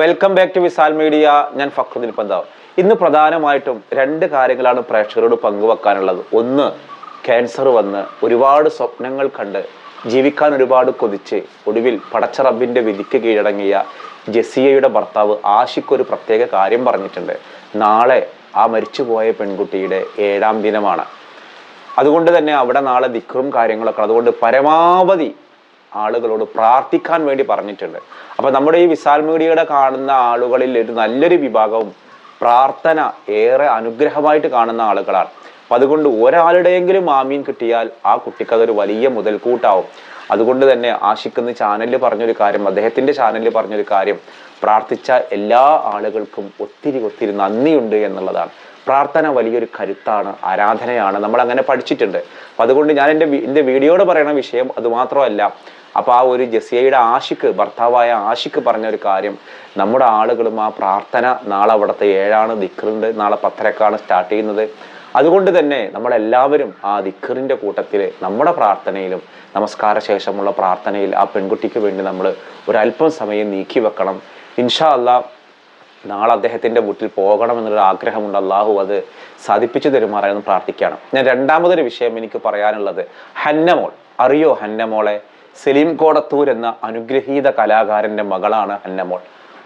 Welcome back to Visal media ഞാൻ ഫക്രുദ്ദീൻ പന്താവ് ഇന്ന് പ്രധാനമായിട്ടും രണ്ട് കാര്യങ്ങളാണ് പ്രേക്ഷകരോട് പങ്കുവെക്കാനുള്ളത്. ഒന്ന് ക്യാൻസർ വന്ന് ഒരുപാട് സ്വപ്നങ്ങൾ കണ്ട് ജീവിക്കാൻ ഒരുപാട് കൊതിച്ച് ഒടുവിൽ പടച്ചറബിന്റെ വിധിക്ക് കീഴടങ്ങിയ ജസിയയുടെ ഭർത്താവ് ആശിക്കൊരു ഒരു പ്രത്യേക കാര്യം പറഞ്ഞിട്ടുണ്ട്. നാളെ ആ മരിച്ചുപോയ പെൺകുട്ടിയുടെ ഏഴാം ദിനമാണ്. അതുകൊണ്ട് തന്നെ അവിടെ നാളെ ദിക്റും കാര്യങ്ങളൊക്കെ അതുകൊണ്ട് പരമാവധി ആളുകളോട് പ്രാർത്ഥിക്കാൻ വേണ്ടി പറഞ്ഞിട്ടുണ്ട്. അപ്പൊ നമ്മുടെ ഈ വിശാൽ മീഡിയയുടെ കാണുന്ന ആളുകളിൽ ഒരു നല്ലൊരു വിഭാഗവും പ്രാർത്ഥന ഏറെ അനുഗ്രഹമായിട്ട് കാണുന്ന ആളുകളാണ്. അപ്പൊ അതുകൊണ്ട് ഒരാളുടെയെങ്കിലും ആമീൻ കിട്ടിയാൽ ആ കുട്ടിക്ക് അതൊരു വലിയ മുതൽക്കൂട്ടാവും. അതുകൊണ്ട് തന്നെ ആഷിക്കുന്ന ചാനലിൽ പറഞ്ഞൊരു കാര്യം അദ്ദേഹത്തിന്റെ ചാനലിൽ പറഞ്ഞൊരു കാര്യം പ്രാർത്ഥിച്ച എല്ലാ ആളുകൾക്കും ഒത്തിരി ഒത്തിരി നന്ദിയുണ്ട് എന്നുള്ളതാണ്. പ്രാർത്ഥന വലിയൊരു കരുത്താണ് ആരാധനയാണ്. നമ്മൾ അങ്ങനെ പഠിച്ചിട്ടുണ്ട്. അപ്പൊ അതുകൊണ്ട് ഞാൻ എന്റെ എന്റെ വീഡിയോയോട് പറയുന്ന വിഷയം അത് മാത്രമല്ല അപ്പൊ ആ ഒരു ജസിയയുടെ ആഷിക്ക് ഭർത്താവായ ആഷിക്ക് പറഞ്ഞ ഒരു കാര്യം. നമ്മുടെ ആളുകളും ആ പ്രാർത്ഥന നാളെ അവിടുത്തെ ഏഴാണ് ദിക്കറുണ്ട് നാളെ പത്തരക്കാണ് സ്റ്റാർട്ട് ചെയ്യുന്നത്. അതുകൊണ്ട് തന്നെ നമ്മളെല്ലാവരും ആ ദിക്കറിന്റെ കൂട്ടത്തിൽ നമ്മുടെ പ്രാർത്ഥനയിലും നമസ്കാര ശേഷമുള്ള പ്രാർത്ഥനയിൽ ആ പെൺകുട്ടിക്ക് വേണ്ടി നമ്മൾ ഒരല്പം സമയം നീക്കി വെക്കണം. ഇൻഷാ അല്ലാ നാളെ അദ്ദേഹത്തിന്റെ വീട്ടിൽ പോകണം എന്നൊരു ആഗ്രഹമുണ്ട് അള്ളാഹു അത് സാധിപ്പിച്ചു തരുമാറായെന്ന് പ്രാർത്ഥിക്കുകയാണ്. ഞാൻ രണ്ടാമതൊരു വിഷയം എനിക്ക് പറയാനുള്ളത്. ഹന്നമോൾ അറിയോ ഹന്നമോളെ? സലീം കോടത്തൂർ എന്ന അനുഗ്രഹീത കലാകാരന്റെ മകളാണ് ഹന്നമോൾ.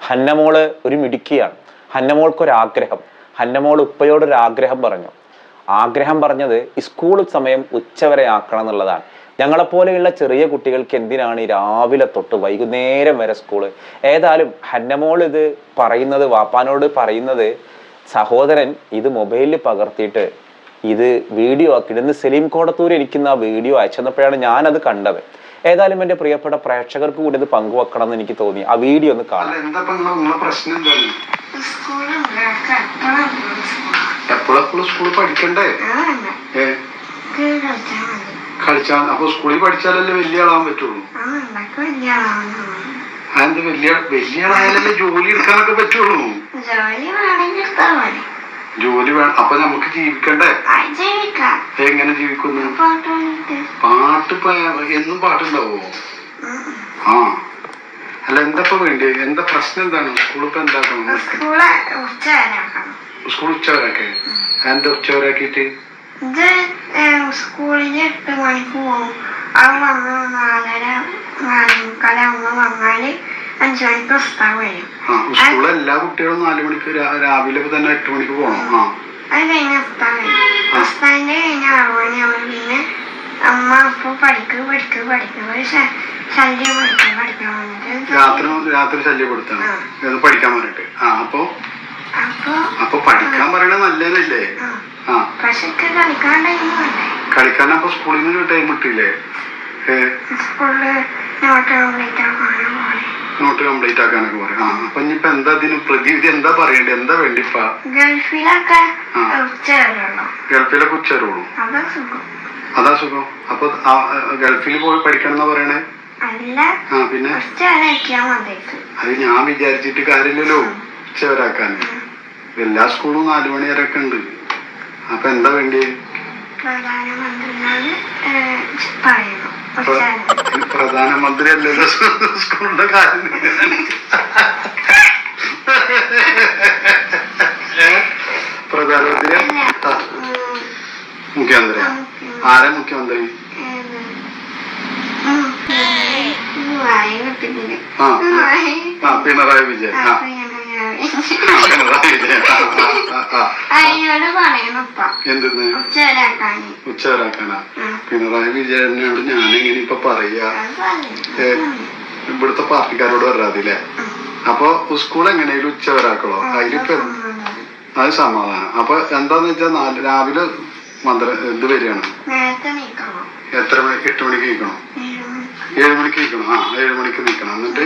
ഹന്നമോൾ ഒരു മിടുക്കിയാണ്. ഹന്നമോൾക്കൊരാഗ്രഹം. ഹന്നമോൾ ഉപ്പയോടൊരാഗ്രഹം പറഞ്ഞു. ആഗ്രഹം പറഞ്ഞത് സ്കൂൾ സമയം ഉച്ചവരെ ആക്കണം എന്നുള്ളതാണ്. ഞങ്ങളെപ്പോലെയുള്ള ചെറിയ കുട്ടികൾക്ക് എന്തിനാണ് ഈ രാവിലെ തൊട്ട് വൈകുന്നേരം വരെ സ്കൂൾ? ഏതായാലും ഹന്നമോൾ ഇത് പറയുന്നത് വാപ്പാനോട് പറയുന്നത് സഹോദരൻ ഇത് മൊബൈലിൽ പകർത്തിയിട്ട് ഇത് വീഡിയോ ആക്കിയിട്ട് ഇന്ന് സലീം കോടത്തൂർ ഇരിക്കുന്ന ആ വീഡിയോ അയച്ചു തന്നപ്പോഴാണ് ഞാനത് കണ്ടത്. ഏതായാലും എന്റെ പ്രിയപ്പെട്ട പ്രേക്ഷകർക്ക് കൂടി ഇത് പങ്കുവെക്കണം എന്ന് എനിക്ക് തോന്നി. ആ വീഡിയോ ഒന്ന് കാണാം. എപ്പോഴെപ്പോഴും സ്കൂളിൽ പഠിക്കണ്ടേ? കളിച്ചാൽ അപ്പൊ സ്കൂളിൽ പഠിച്ചാലല്ലേ വലിയ ആളാവാൻ പറ്റുള്ളൂ? അതെന്ത് വലിയ വലിയ ആളായാലല്ലേ ജോലി എടുക്കാനൊക്കെ പറ്റുള്ളൂ? ജോലി ജോലി വേണം. അപ്പൊ നമുക്ക് ജീവിക്കണ്ടേ? എങ്ങനെ ജീവിക്കുന്നു? പാട്ട് എന്നും പാട്ടുണ്ടാവോ? ആ. അല്ല എന്താ വേണ്ടി എന്താ പ്രശ്നം എന്താണ്? സ്കൂളിൽ എന്താ സ്കൂൾ ഉച്ചവരാക്കെ എന്താ ഉച്ചവരാക്കിട്ട് സ്കൂളിൽ എട്ട് മണിക്ക് പോകും അത് വന്ന് നാലര നാലേമുക്കാലാകുമ്പോൾ വന്നാൽ സ്കൂളിൽ എല്ലാ കുട്ടികളും നാലു മണിക്ക് രാവിലെ തന്നെ എട്ട് മണിക്ക് പോകണം ആ. അത് കഴിഞ്ഞ് പിന്നെ അമ്മ അപ്പൊ ശല്യം പഠിക്കാൻ വന്നിട്ട്. രാത്രി രാത്രി ശല്യപ്പെടുത്താണ് ഇത് പഠിക്കാൻ പറഞ്ഞിട്ട്. ആ അപ്പൊ? അപ്പൊ? പഠിക്കാൻ പറയണത് നല്ലതല്ലേ? ആ, കളിക്കാൻ അപ്പൊ സ്കൂളിൽ നിന്ന് ടൈം കിട്ടിയില്ലേ? സ്കൂളിൽ നോട്ട് കംപ്ലീറ്റ് നോട്ട് കംപ്ലീറ്റ് ആക്കാനൊക്കെ പറയും. ആ അപ്പൊ ഇനിയിപ്പോ എന്താ ഇതിന് പ്രതിവിധി എന്താ പറയണ്ടേ എന്താ വേണ്ടിപ്പാ ഗൾഫിലൊക്കെ ഗൾഫിലൊക്കെ ഉച്ചവരുള്ളൂ അതാ സുഖം. അപ്പൊ ഗൾഫിൽ പോയി പഠിക്കണം എന്നാ പറയണേ ആ പിന്നെ? അത് ഞാൻ വിചാരിച്ചിട്ട് കാര്യമില്ലല്ലോ ഉച്ചവരാക്കാൻ എല്ലാ സ്കൂളും നാലു മണി വരെ ഒക്കെ ഉണ്ട്. അപ്പൊ എന്താ വേണ്ടി പ്രധാനമന്ത്രിയോട് പറയുന്നു പ്രധാനമന്ത്രി അല്ലല്ലോ സ്കൂളിന്റെ കാര്യം പ്രധാനമന്ത്രി മുഖ്യമന്ത്രി ആരാ മുഖ്യമന്ത്രി ആ പിണറായി വിജയൻ ആ എന്തെന്ന്? ഉച്ചവരാക്കാനാ. പിണറായി വിജയനോട് ഞാനെങ്ങനെ ഇപ്പൊ പറയാ. ഇവിടുത്തെ പാർട്ടിക്കാരോട് വരാതില്ലേ അപ്പൊ സ്കൂൾ എങ്ങനെയാലും ഉച്ചവരാക്കളോ അതിലിപ്പോ അത് സമാധാനം. അപ്പൊ എന്താന്ന് വെച്ചാൽ നാല് രാവിലെ മന്ത്ര ഇത് വരികയാണ്. എത്ര മണി എട്ട് മണിക്ക് നിൽക്കണം ഏഴ് മണിക്ക് നിൽക്കണം ആ ഏഴ് മണിക്ക് നിൽക്കണം എന്നിട്ട്?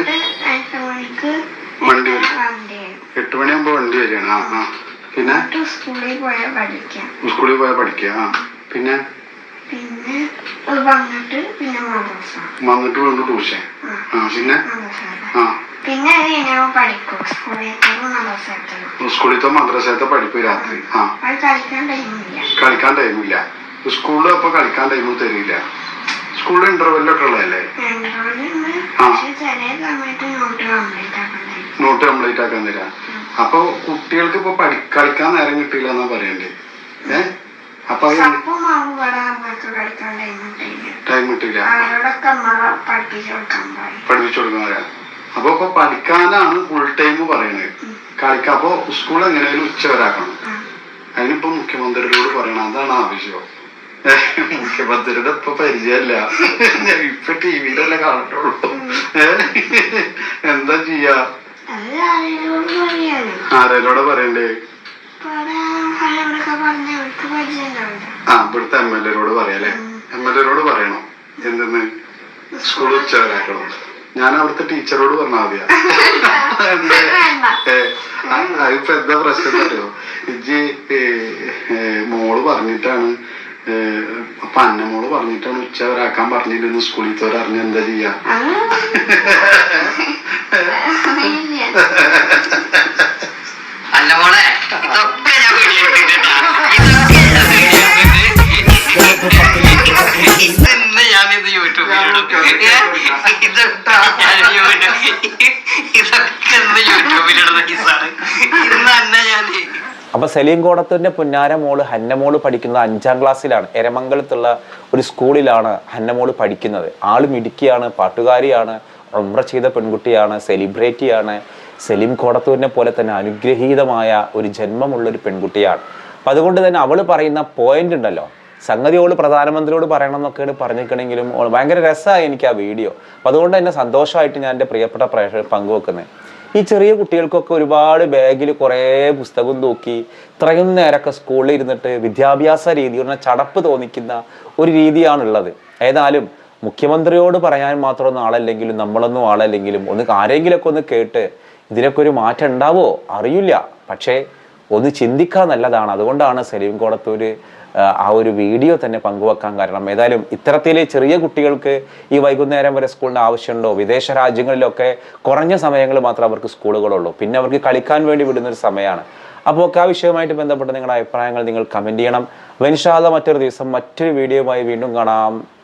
മണിക്ക് വണ്ടി വരും. എട്ട് മണിയാകുമ്പോ വണ്ടി വരികയാണ് ആ ആ. പിന്നെ? സ്കൂളിൽ പോയാൽ പഠിക്കാം. സ്കൂളിൽ പോയാൽ പഠിക്കുക. ആ. പിന്നെ? പിന്നെ വന്നിട്ട് പിന്നെ മദ്രസ. വന്നിട്ട് വീണ്ടും ട്യൂഷൻ. ആ. പിന്നെ? ആ. പിന്നെ പഠിക്കും. സ്കൂളിലത്തെ മദ്രസത്തെ പഠിപ്പ് രാത്രി. ആ. കളിക്കാൻ ടൈമില്ല. സ്കൂളിൽ അപ്പൊ കളിക്കാൻ ടൈം തരില്ല. സ്കൂളിൽ ഇന്റർവെല്ലൊക്കെ ഉള്ളതല്ലേ? രണ്ടോടുണ്ട് ആ. നോട്ട് കംപ്ലീറ്റ് ആക്കാൻ തരാം അപ്പൊ കുട്ടികൾക്ക് ഇപ്പൊ പഠി കളിക്കാൻ നേരം കിട്ടിയില്ല എന്നാ പറയണ്ടേ? ഏ? അപ്പൊ ടൈം കിട്ടില്ല പഠിപ്പിച്ചു കൊടുക്കാൻ പറയാം അപ്പൊ ഇപ്പൊ പഠിക്കാനാണ് ഫുൾ ടൈം പറയണത് കളിക്കാൻ അപ്പൊ സ്കൂൾ എങ്ങനെയാലും ഉച്ച വരാക്കണം അതിനിപ്പോ മുഖ്യമന്ത്രിയോട് പറയണം. അതാണ് ആവശ്യം. മുഖ്യമന്ത്രിയുടെ ഇപ്പൊ പരിചയമല്ല ഞാൻ ഇപ്പൊ ടി വിയിലല്ലേ കാണുന്നുള്ളൂ എന്താ ചെയ്യാ? ആരേലോടെ പറയണ്ടേ? ആ ഇവിടുത്തെ എം എൽ എരോട് പറയാല്ലേ? എം എൽ എരോട് പറയണം? എന്തെന്ന്? സ്കൂൾ ഉച്ചവരാക്കണം. ഞാൻ അവിടുത്തെ ടീച്ചറോട് പറഞ്ഞാൽ മതിയാ. അതിപ്പോ എന്താ പ്രശ്നം അറിയോ ഇജ്ജ് മോൾ പറഞ്ഞിട്ടാണ് അപ്പൊ അന്ന മോൾ പറഞ്ഞിട്ടാണ് ഉച്ചവരാക്കാൻ പറഞ്ഞില്ലെന്ന് സ്കൂളിൽ തോരറിഞ്ഞ എന്താ ചെയ്യാ? അല്ല മോളെ ഇതൊക്കെ ഞാൻ ഞാൻ വീഡിയോ ഇട്ടിട്ട് ഇന്ന് ഞാനിത് യൂട്യൂബിലിടും ഏ? ഇതൊക്കെ ഞാൻ യൂട്യൂബ് ഇതൊക്കെ ഇന്ന് യൂട്യൂബിലിടുന്ന കേസാണ്. ഇന്ന് അന്നെ ഞാൻ അപ്പൊ സലീം കോടത്തിന്റെ പുന്നാര മോൾ ഹന്നമോൾ പഠിക്കുന്നത് അഞ്ചാം ക്ലാസ്സിലാണ്. എരമംഗലത്തുള്ള ഒരു സ്കൂളിലാണ് ഹന്നമോൾ പഠിക്കുന്നത്. ആൾ മിടുക്കിയാണ് പാട്ടുകാരിയാണ്. ഉംറ ചെയ്ത പെൺകുട്ടിയാണ് സെലിബ്രിറ്റിയാണ്. സലീം കോടത്തൂരിനെ പോലെ തന്നെ അനുഗ്രഹീതമായ ഒരു ജന്മമുള്ളൊരു പെൺകുട്ടിയാണ്. അപ്പം അതുകൊണ്ട് തന്നെ അവൾ പറയുന്ന പോയിന്റ് ഉണ്ടല്ലോ. സംഗതി ഓൾ പ്രധാനമന്ത്രിയോട് പറയണം എന്നൊക്കെയാണ് പറഞ്ഞിരിക്കണമെങ്കിലും ഭയങ്കര രസമായി എനിക്ക് ആ വീഡിയോ. അപ്പം അതുകൊണ്ട് തന്നെ സന്തോഷമായിട്ട് ഞാൻ എന്റെ പ്രിയപ്പെട്ട പ്രേക്ഷകർ പങ്കുവെക്കുന്നത് ഈ ചെറിയ കുട്ടികൾക്കൊക്കെ ഒരുപാട് ബാഗിൽ കുറേ പുസ്തകം തൂക്കി ഇത്രയും നേരമൊക്കെ സ്കൂളിൽ ഇരുന്നിട്ട് വിദ്യാഭ്യാസ രീതി പറഞ്ഞാൽ ചടപ്പ് തോന്നിക്കുന്ന ഒരു രീതിയാണുള്ളത്. ഏതായാലും മുഖ്യമന്ത്രിയോട് പറയാൻ മാത്രമൊന്നും ആളല്ലെങ്കിലും നമ്മളൊന്നും ആളല്ലെങ്കിലും ഒന്ന് ആരെങ്കിലുമൊക്കെ ഒന്ന് കേട്ട് ഇതിനൊക്കെ ഒരു മാറ്റം ഉണ്ടാവോ? അറിയില്ല. പക്ഷേ ഒന്ന് ചിന്തിക്കാൻ നല്ലതാണ്. അതുകൊണ്ടാണ് സലീം കോടത്തൂര് ആ, ഒരു വീഡിയോ തന്നെ പങ്കുവെക്കാൻ കാരണം. ഏതായാലും ഇത്തരത്തിൽ ചെറിയ കുട്ടികൾക്ക് ഈ വൈകുന്നേരം വരെ സ്കൂളിന് ആവശ്യമുണ്ടോ? വിദേശ രാജ്യങ്ങളിലൊക്കെ കുറഞ്ഞ സമയങ്ങൾ മാത്രമേ അവർക്ക് സ്കൂളുകളുള്ളൂ. പിന്നെ അവർക്ക് കളിക്കാൻ വേണ്ടി വിടുന്ന ഒരു സമയമാണ്. അപ്പോൾ ആ വിഷയവുമായിട്ട് ബന്ധപ്പെട്ട് നിങ്ങളുടെ അഭിപ്രായങ്ങൾ നിങ്ങൾ കമന്റ് ചെയ്യണം. വെൻഷാദ മറ്റൊരു ദിവസം മറ്റൊരു വീഡിയോയുമായി വീണ്ടും കാണാം.